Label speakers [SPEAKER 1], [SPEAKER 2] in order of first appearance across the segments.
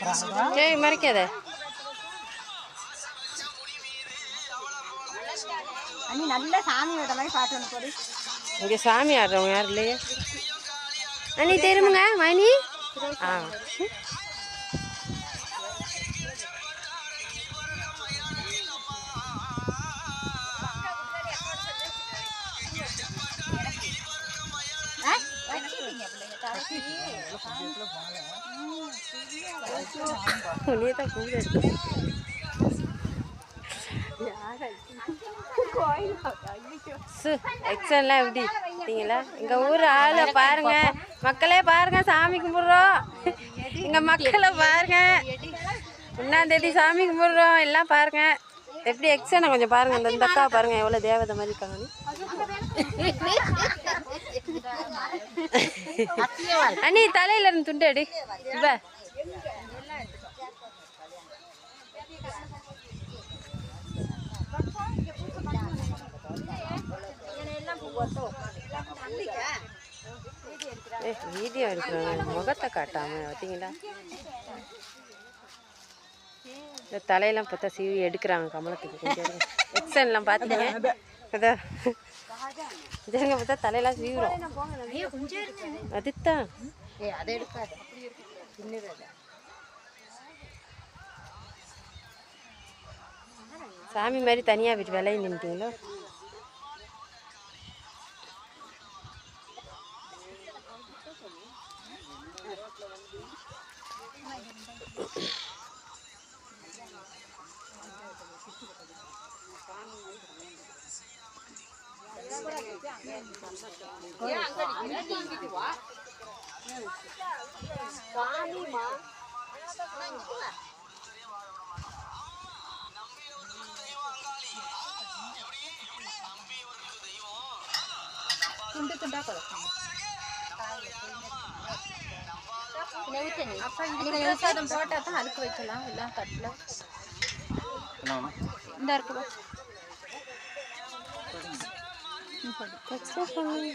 [SPEAKER 1] பார்க்குறாங்க
[SPEAKER 2] சரி மறைக்காத.
[SPEAKER 3] அண்ணி நல்ல சாமி விட மாதிரி பாட்டு போடு.
[SPEAKER 2] இங்கே சாமி ஆடுறவங்க யாரும் இல்லையா? அண்ணி தெரியுமுங்க மணி ஆ? நீ கூட சு எக்ஸன்லாம் எப்படி? பார்த்தீங்களா? எங்கள் ஊர் ஆளை பாருங்க. மக்களே பாருங்க சாமி கும்பிட்றோம். எங்கள் மக்களை பாருங்க. ஒன்றாந்தேதி சாமி கும்பிட்றோம். எல்லாம் பாருங்க. எப்படி எக்ஸனை கொஞ்சம் பாருங்க. அந்த இந்த அக்கா பாருங்க. எவ்வளோ தேவதை மாதிரி இருக்காங்க அண்ணி தலையில இருந்து துண்டு அடி. இப்ப ஏய், வீடியோ எடுக்கிறாங்க முகத்தை காட்டாம பார்த்தீங்களா இந்த தலையெல்லாம் பார்த்தா சீவி எடுக்கிறாங்க கமலத்துக்கு கொஞ்சம் எக்ஸன்லாம் பார்த்தீங்க அதான். ஜனங்க பார்த்தா தலையெல்லாம் சீவிரும். அதுதான்
[SPEAKER 3] ஏய் அதை எடுக்காத
[SPEAKER 2] சாமி மாதிரி தனியாக விட்டு விலையை நின்றுட்டீங்களோ?
[SPEAKER 3] துண்டு துண்டா கொடுக்கும் நீங்கள் விவசாயம் போட்டால் தான் அறுக்க வைக்கலாம் எல்லாம் தட்டில் இந்த. இருக்குதா That's
[SPEAKER 4] so funny.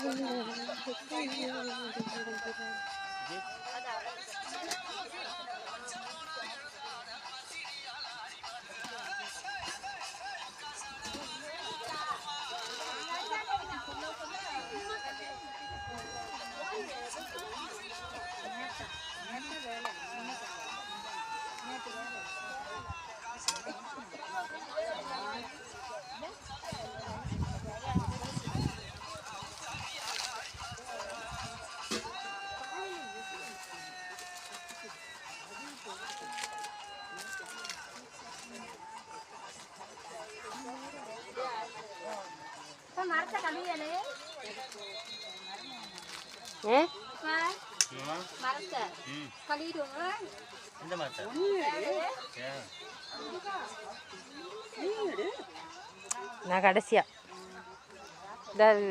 [SPEAKER 2] நான் கடைசியா.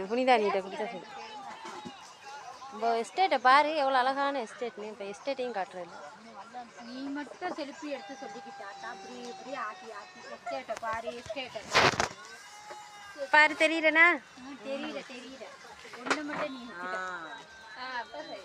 [SPEAKER 2] புனிதா நீட்ட கொடுத்தா சரி. இப்போ எஸ்டேட்டை பாரு எவ்வளோ அழகான எஸ்டேட்னு இப்போ எஸ்டேட்டையும் காட்டுறது
[SPEAKER 3] நீ மட்டும் செல்ஃபி எடுத்து சொல்லிக்கிட்டாட்டா அப்படி இப்படி ஆட்டி ஆட்டி எஸ்டேட்டை பாரு எஸ்டேட்டை
[SPEAKER 2] பாரு தெரியறனா?
[SPEAKER 3] தெரியல தெரியல ஒண்ணு மட்டும் நீ ஆ அப்ப சரி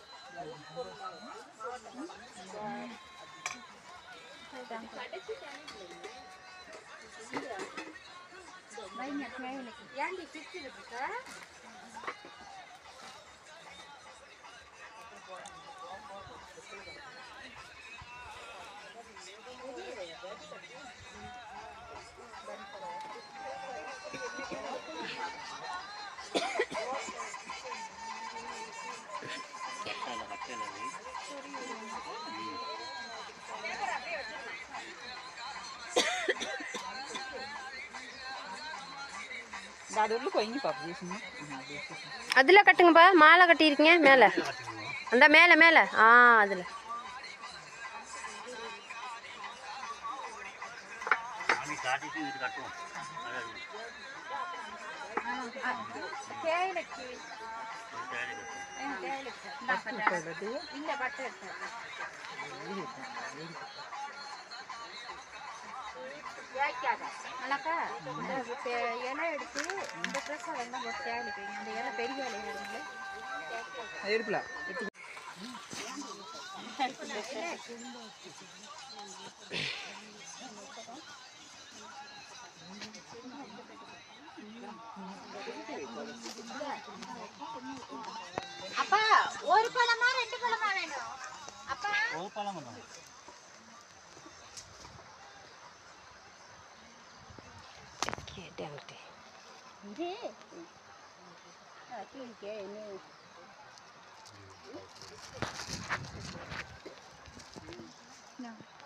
[SPEAKER 2] அதில் கட்டுங்கப்பா மாலை கட்டியிருக்கீங்க மேலே. அந்த மேலே மேலே. ஆ அதில்.
[SPEAKER 4] சாமி காட்டிட்டு
[SPEAKER 3] தேய்க்காத நல்லாக்கா இலை எடுத்து இந்த ட்ரெஸ்ஸை வந்து போட்டு தேவைப்பீங்க அந்த இலை பெரிய இலை எடுங்க
[SPEAKER 1] எடுப்பில்.
[SPEAKER 3] அப்பா ஒரு பழமா ரெண்டு பழமா வேணும்? அப்பா.
[SPEAKER 4] ஒரு பழம்
[SPEAKER 3] ଡେଉଁଟି No.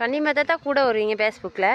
[SPEAKER 2] கன்னிமத்தை தான் கூட வருவீங்க ஃபேஸ்புக்கில்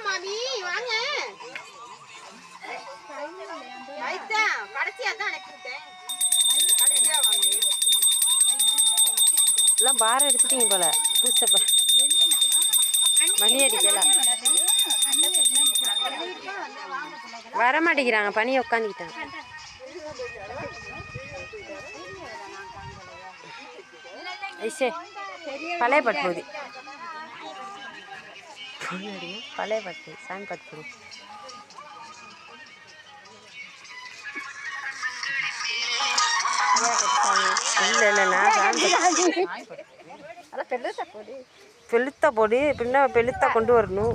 [SPEAKER 3] மாமி வாங்க. கடைசியா தான் கடைசியா வாங்க.
[SPEAKER 2] எல்லாம் பாரம் எடுத்துட்டீங்க போல. புதுசப்ப மணி அடிக்கலாம் வர மாட்டேங்கிறாங்க பனி உட்காந்துக்கிட்டாங்க ஐசே பழைய பட்டு போகுது முன்னாடி பழைய பாட்டு சாமி பாட்டு. இல்லை இல்லை நான் சாமி பாட்டு பெழுத்தா போடு பின்ன பெழுத்தா கொண்டு வரணும்.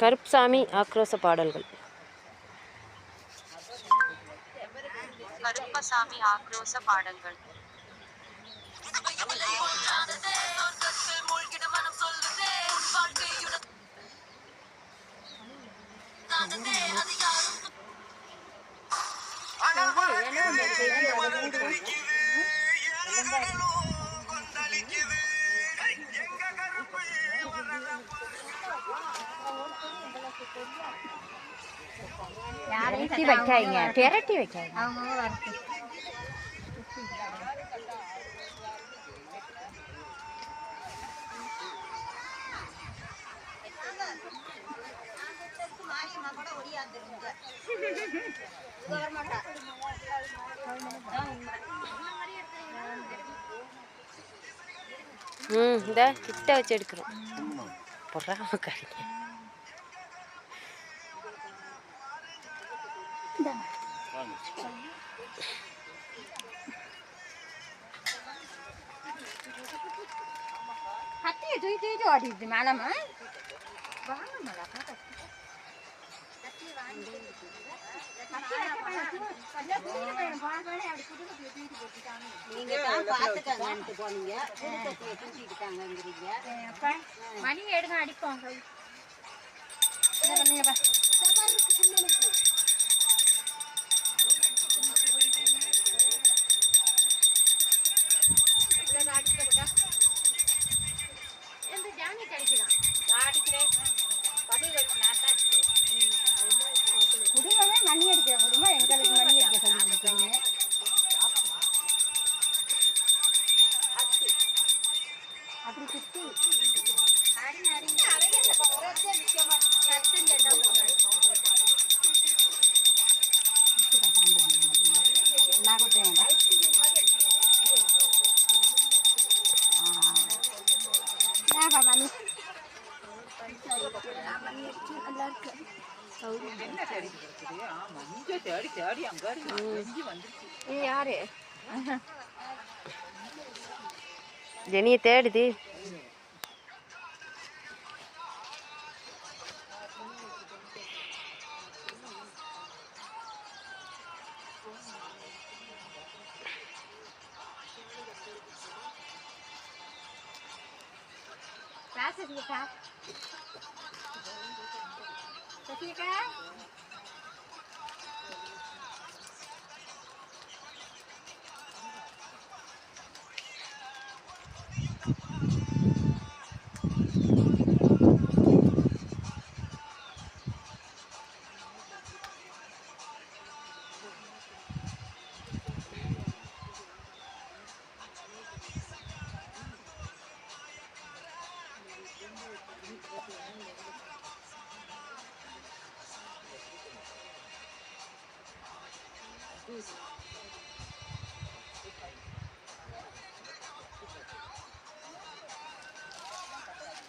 [SPEAKER 2] கருப்சாமி ஆக்ரோச பாடல்கள். கருப்பசாமி ஆக்ரோச பாடல்கள்.
[SPEAKER 3] திரட்டி வைக்காதீங்க. பெரட்டி வைக்காதீங்க. அவங்க வரட்டு
[SPEAKER 2] ம் இந்த கிட்ட வச்சு எடுக்கிறோம். பொறாம காரிங்க
[SPEAKER 3] கத்தியை தூக்கி தூக்கிட்டு ஓடிடுது மேலமா வாங்க மேலக்கா மணி எடுங்க அடிப்போம். அப்படி
[SPEAKER 1] குத்தி பவானி நல்லா இருக்கு.
[SPEAKER 2] யாரு? ஜெனியை தேடுது.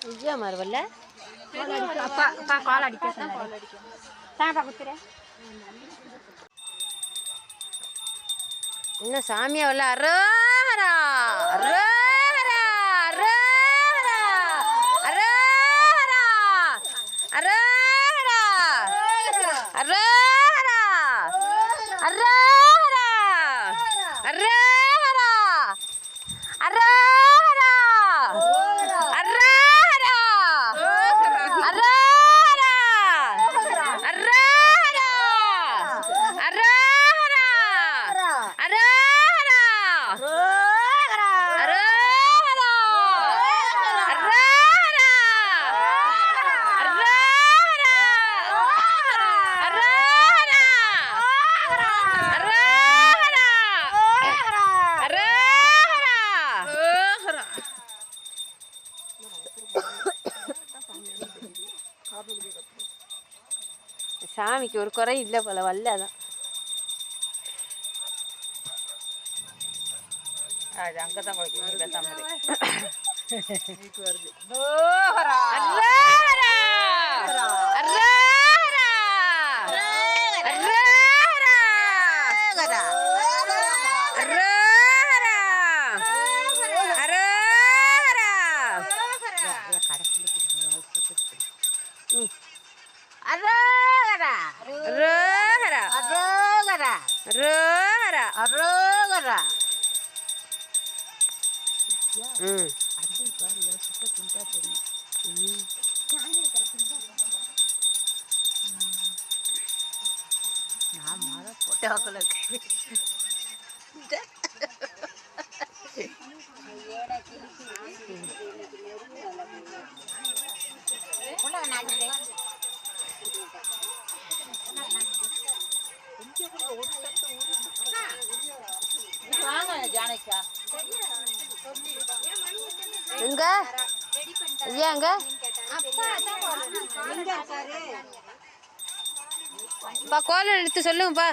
[SPEAKER 2] விஜயா மரவல்ல
[SPEAKER 3] அப்பா கால் அடிக்க கால்
[SPEAKER 2] அடிக்க சாமியா வரல அரு എനിക്ക് ഒരു കുറേ ഇല്ല പോലെ വല്ലതാ അതാ ரோகரா ரோகரா ரோகரா ரோகரா ரோகரா ம்
[SPEAKER 1] அது
[SPEAKER 2] பாரு
[SPEAKER 3] சுத்த
[SPEAKER 2] சுண்டா
[SPEAKER 3] தெரியும்
[SPEAKER 2] ம்
[SPEAKER 3] நான் மாலை போட்டாக்கல இருக்க
[SPEAKER 2] அங்க ஏங்க? அப்பா கோலம் எடுத்து சொல்லுங்கப்பா.